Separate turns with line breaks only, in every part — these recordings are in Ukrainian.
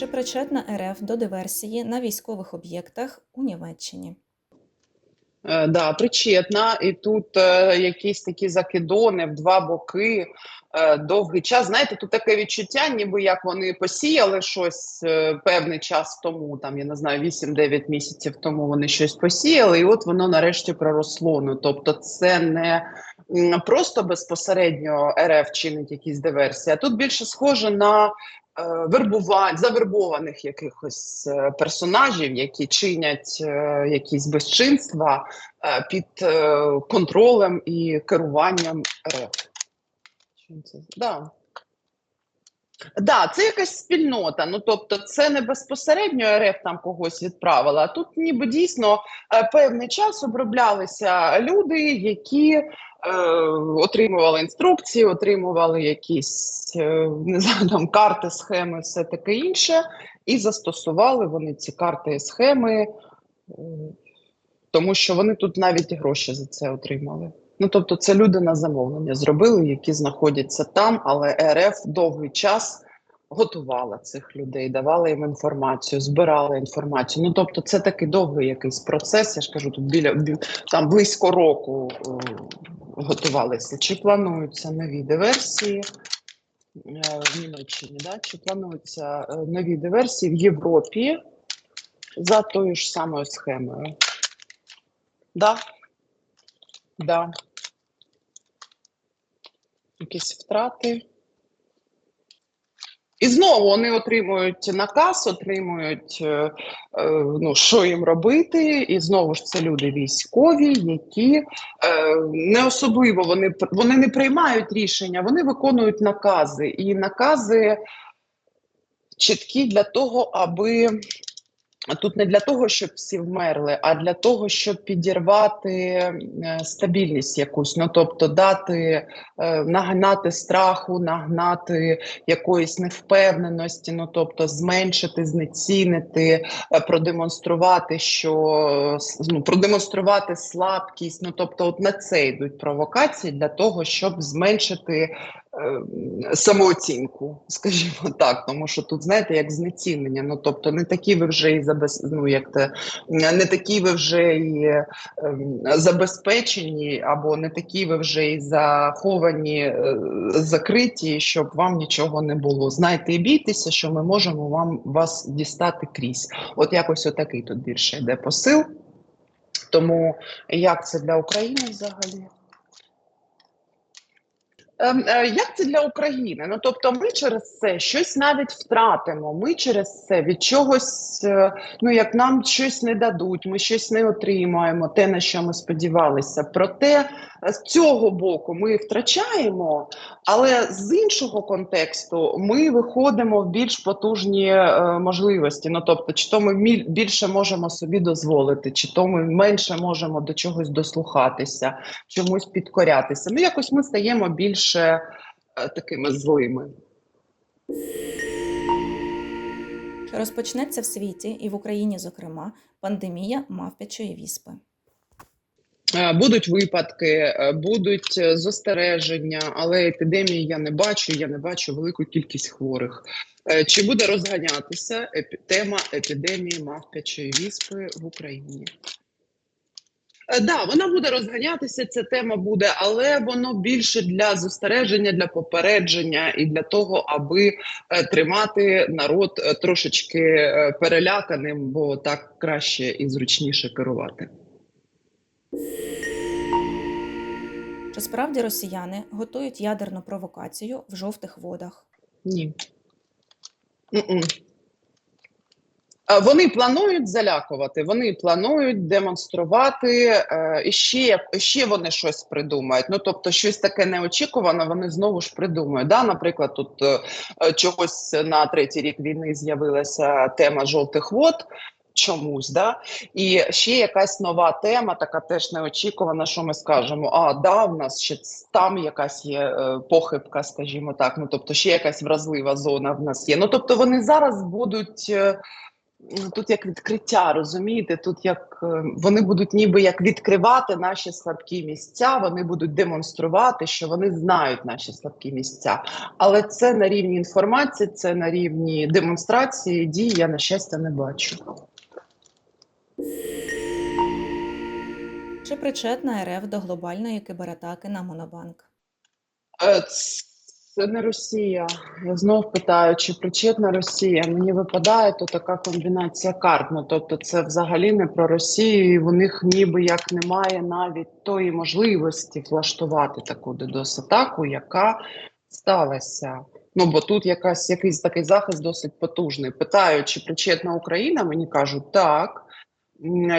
Чи причетна РФ до диверсії на військових об'єктах у Німеччині?
Е, Да, причетна, і тут е, якісь такі закидони в два боки е, довгий час. Знаєте, тут таке відчуття, ніби як вони посіяли щось е, певний час тому, там я не знаю, 8-9 місяців тому вони щось посіяли, і от воно нарешті проросло. Ну тобто, це не просто безпосередньо РФ чинить якісь диверсії, а тут більше схоже на вербувань, завербованих якихось е, персонажів, які чинять е, якісь безчинства е, під е, контролем і керуванням РФ. Чим це? Да. Да, це якась спільнота. Ну тобто, це не безпосередньо РФ там когось відправила. Тут ніби дійсно е, певний час оброблялися люди, які е, отримували інструкції, отримували якісь е, не знаю, там карти, схеми, все таке інше, і застосували вони ці карти і схеми, е, тому що вони тут навіть гроші за це отримали. Ну тобто, це люди на замовлення зробили, які знаходяться там, але РФ довгий час готувала цих людей, давала їм інформацію, збирала інформацію. Ну тобто, це такий довгий якийсь процес. Я ж кажу, тут біля там близько року е, готувалися. Чи плануються нові диверсії е, в Німеччині? Да? Чи плануються е, нові диверсії в Європі за тою ж самою схемою? Да. Да. Якісь втрати. І знову вони отримують наказ, отримують, е, е, ну, що їм робити. І знову ж це люди військові, які е, не особливо вони, вони не приймають рішення, вони виконують накази. І накази чіткі для того, аби тут не для того, щоб всі вмерли, а для того, щоб підірвати е, стабільність якусь. Ну тобто дати е, нагнати страху, нагнати якоїсь невпевненості, ну тобто зменшити, знецінити, е, продемонструвати, що ну, продемонструвати слабкість. Ну тобто, от на це йдуть провокації для того, щоб зменшити самооцінку, скажімо так, тому що тут знаєте, як знецінення. Ну тобто, не такі ви вже і забез... ну, як те, не такі ви вже і ем, забезпечені, або не такі ви вже і заховані, е, закриті, щоб вам нічого не було. Знайте і бійтеся, що ми можемо вам вас дістати крізь. От якось отакий тут більше йде посил. Тому як це для України взагалі? Ем, е, Як це для України? Ну тобто, ми через це щось навіть втратимо. Ми через це від чогось, е, ну як нам щось не дадуть, ми щось не отримаємо, те на що ми сподівалися. Проте з цього боку ми втрачаємо, але з іншого контексту ми виходимо в більш потужні е, можливості. Ну тобто, чи то ми більше можемо собі дозволити, чи то ми менше можемо до чогось дослухатися, чомусь підкорятися. Ну якось ми стаємо більше е, такими злими.
Розпочнеться в світі і в Україні, зокрема, пандемія мавпячої віспи?
Е, Будуть випадки, е, будуть е, застереження, але епідемії я не бачу. Я не бачу велику кількість хворих. Чи буде розганятися тема епідемії мавпячої віспи в Україні? Так, да, вона буде розганятися. Ця тема буде, але воно більше для застереження, для попередження і для того, аби тримати народ трошечки переляканим, бо так краще і зручніше керувати.
Чи справді росіяни готують ядерну провокацію в жовтих водах?
Ні. М-м. Е, Вони планують залякувати, вони планують демонструвати, е, і ще, ще вони щось придумають. Ну тобто, щось таке неочікуване, вони знову ж придумають. Да? Наприклад, тут е, чогось на третій рік війни з'явилася тема жовтих вод. Чомусь, да, і ще якась нова тема, така теж неочікувана, що ми скажемо: а да, в нас ще там якась є е, похибка, скажімо так. Ну тобто, ще якась вразлива зона в нас є. Ну тобто, вони зараз будуть е, Ну, Тут як відкриття, розумієте? Тут як е, вони будуть ніби як відкривати наші слабкі місця, вони будуть демонструвати, що вони знають наші слабкі місця. Але це на рівні інформації, це на рівні демонстрації дій. Я на щастя не бачу.
Чи причетна РФ до глобальної кибератаки на Монобанк?
Е, Це не Росія. Я знов питаю, чи причетна Росія? Мені випадає то така комбінація карт. Ну тобто, це взагалі не про Росію, і в них ніби як немає навіть тої можливості влаштувати таку DDoS-атаку, яка сталася. Ну бо тут якась якийсь такий захист досить потужний. Питаю, чи причетна Україна? Мені кажуть так.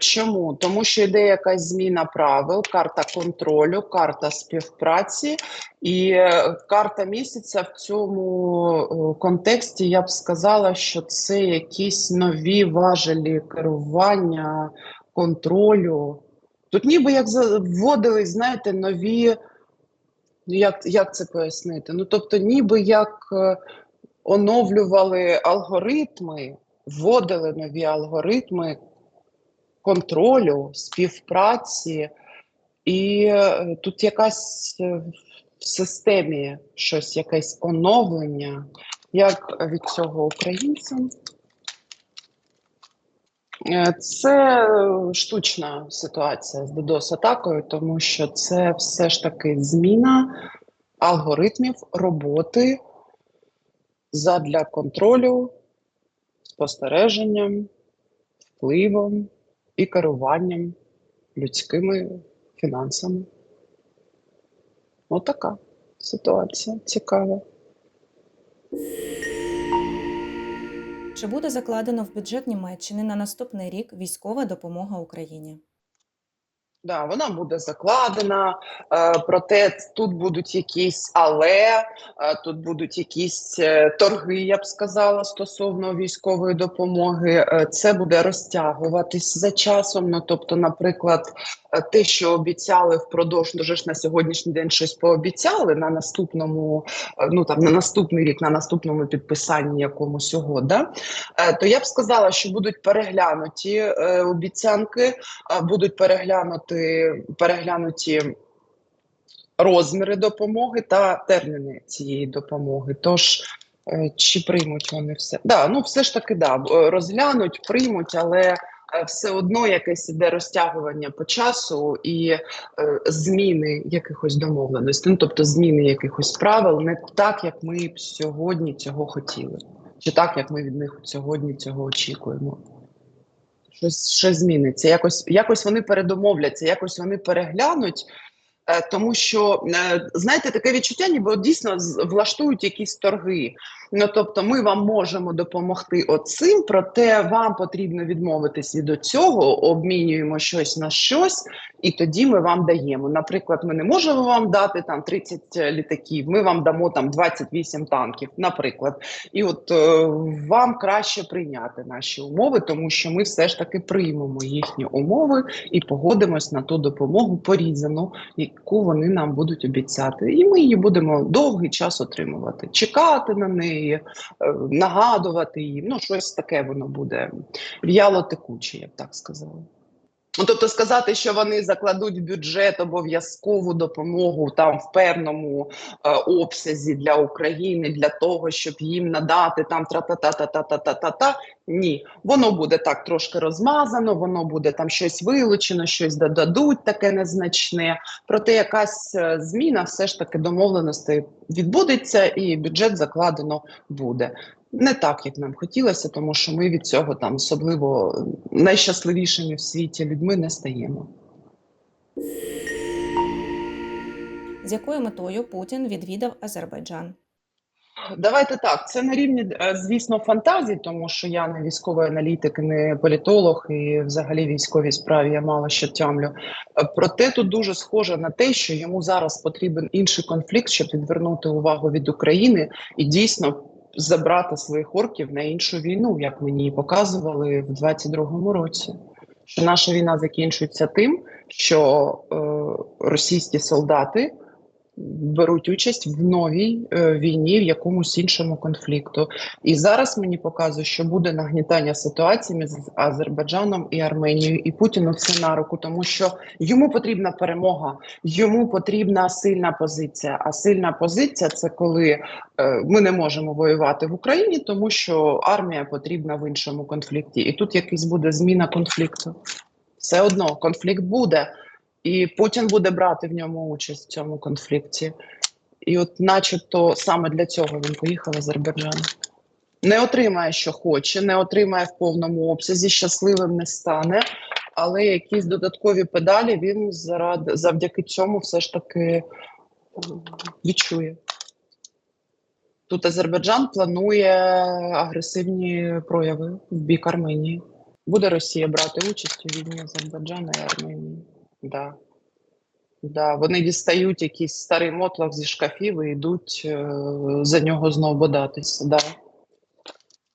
Чому? Тому що йде якась зміна правил, карта контролю, карта співпраці, і е, карта місяця в цьому е, контексті я б сказала, що це якісь нові важелі керування, контролю. Тут ніби як вводились, знаєте, нові. ну, Як, як це пояснити? Ну, тобто, ніби як е, оновлювали алгоритми, вводили нові алгоритми контролю, співпраці, і е, тут якась е, в системі щось, якесь оновлення. Як від цього українцям? Е, Це штучна ситуація з DDoS-атакою, тому що це все ж таки зміна алгоритмів роботи задля контролю, спостереженням, впливом і керуванням людськими фінансами. Отака ситуація цікава.
Чи буде закладено в бюджет Німеччини на наступний рік військова допомога Україні?
Да, вона буде закладена, е, проте тут будуть якісь але, е, тут будуть якісь е, торги, я б сказала, стосовно військової допомоги. Це буде розтягуватись за часом. Ну, тобто, наприклад, те, що обіцяли впродовж, вже ж на сьогоднішній день щось пообіцяли на наступному, е, ну там на наступний рік, на наступному підписанні якомусь угода, е, то я б сказала, що будуть переглянуті е, обіцянки будуть переглянути, переглянуті розміри допомоги та терміни цієї допомоги. Тож, е, чи приймуть вони все? Да, ну все ж таки, да, е, розглянуть, приймуть, але е, все одно якесь іде розтягування по часу і е, зміни якихось домовленостей, ну, тобто зміни якихось правил, не так, як ми б сьогодні цього хотіли, чи так, як ми від них сьогодні цього очікуємо щось, щось зміниться. Якось, якось вони передомовляться, якось вони переглянуть. Е, Тому що е, знаєте, таке відчуття, ніби дійсно влаштують якісь торги. Ну тобто, ми вам можемо допомогти оцим, проте вам потрібно відмовитись від цього, обмінюємо щось на щось, і тоді ми вам даємо. Наприклад, ми не можемо вам дати там 30 літаків, ми вам дамо там 28 танків, наприклад. І от е, вам краще прийняти наші умови, тому що ми все ж таки приймемо їхні умови і погодимось на ту допомогу порізану, яку вони нам будуть обіцяти. І ми її будемо довгий час отримувати, чекати на неї, е, нагадувати їм. Ну, щось таке воно буде в'яло текуче, я б так сказала. Ну, тобто сказати, що вони закладуть бюджет обов'язкову допомогу там в певному е, обсязі для України для того, щоб їм надати там тра-та-та-та-та-та-та-та. Ні, воно буде так трошки розмазано, воно буде там щось вилучено, щось додадуть таке незначне. Проте якась е, зміна все ж таки домовленостей відбудеться, і бюджет закладено буде. Не так, як нам хотілося, тому що ми від цього там особливо найщасливішими в світі людьми не стаємо.
З якою метою Путін відвідав Азербайджан?
Давайте так. Це на рівні, е, звісно, фантазій, тому що я не військовий аналітик, не політолог, і взагалі військовій справі я мало що тямлю. Е, Проте тут дуже схоже на те, що йому зараз потрібен інший конфлікт, щоб відвернути увагу від України і дійсно забрати своїх орків на іншу війну, як мені показували в 22-му році. Що наша війна закінчується тим, що е, російські солдати беруть участь в новій е, війні, в якомусь іншому конфлікту. І зараз мені показує, що буде нагнітання ситуації між Азербайджаном і Арменією, і Путіну це на руку, тому що йому потрібна перемога, йому потрібна сильна позиція. А сильна позиція це коли е, ми не можемо воювати в Україні, тому що армія потрібна в іншому конфлікті. І тут якийсь буде зміна конфлікту. Все одно конфлікт буде, і Путін буде брати в ньому участь в цьому конфлікті. І от, начебто, саме для цього він поїхав в Азербайджан. Не отримає, що хоче, не отримає в повному обсязі, щасливим не стане, але якісь додаткові педалі він заради, завдяки цьому все ж таки відчує. Тут Азербайджан планує агресивні прояви в бік Арменії. Буде Росія брати участь у війні Азербайджана і Арменії. Да. Да, вони дістають якийсь старий мотлах зі шкафів і йдуть е, за нього знову бодатися. Да.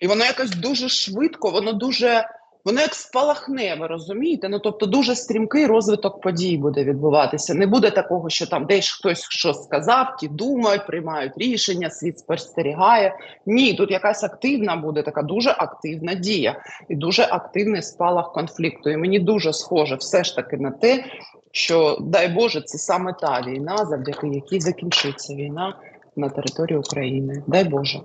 І воно якось дуже швидко, воно дуже, воно як спалахне, ви розумієте? Ну тобто дуже стрімкий розвиток подій буде відбуватися. Не буде такого, що там десь хтось щось сказав, ті думають, приймають рішення, світ спостерігає. Ні, тут якась активна буде така дуже активна дія і дуже активний спалах конфлікту. І мені дуже схоже все ж таки на те, що дай Боже, це саме та війна, завдяки якій закінчиться війна на території України. Дай Боже.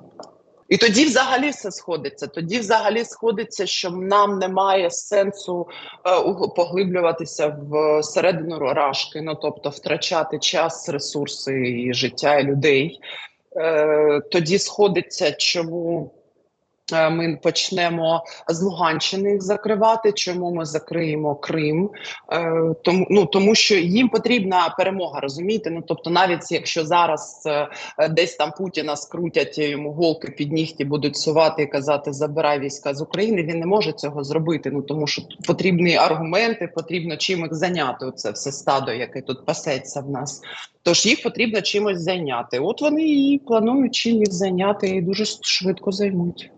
І тоді взагалі все сходиться. Тоді взагалі сходиться, що нам немає сенсу е, поглиблюватися в середину рашки, ну тобто втрачати час, ресурси і життя людей. Е, тоді сходиться, чому е, ми почнемо з Луганщини закривати, чому ми закриємо Крим. Е, тому, ну, тому що їм потрібна перемога, розумієте? Ну тобто, навіть якщо зараз е, е, десь там Путіна скрутять йому голки під нігті будуть сувати і казати забирай війська з України, він не може цього зробити. Ну тому що потрібні аргументи, потрібно чим їх зайняти. Оце все стадо, яке тут пасеться в нас. Тож їх потрібно чимось зайняти. От вони і планують чим їх зайняти, і дуже швидко займуть.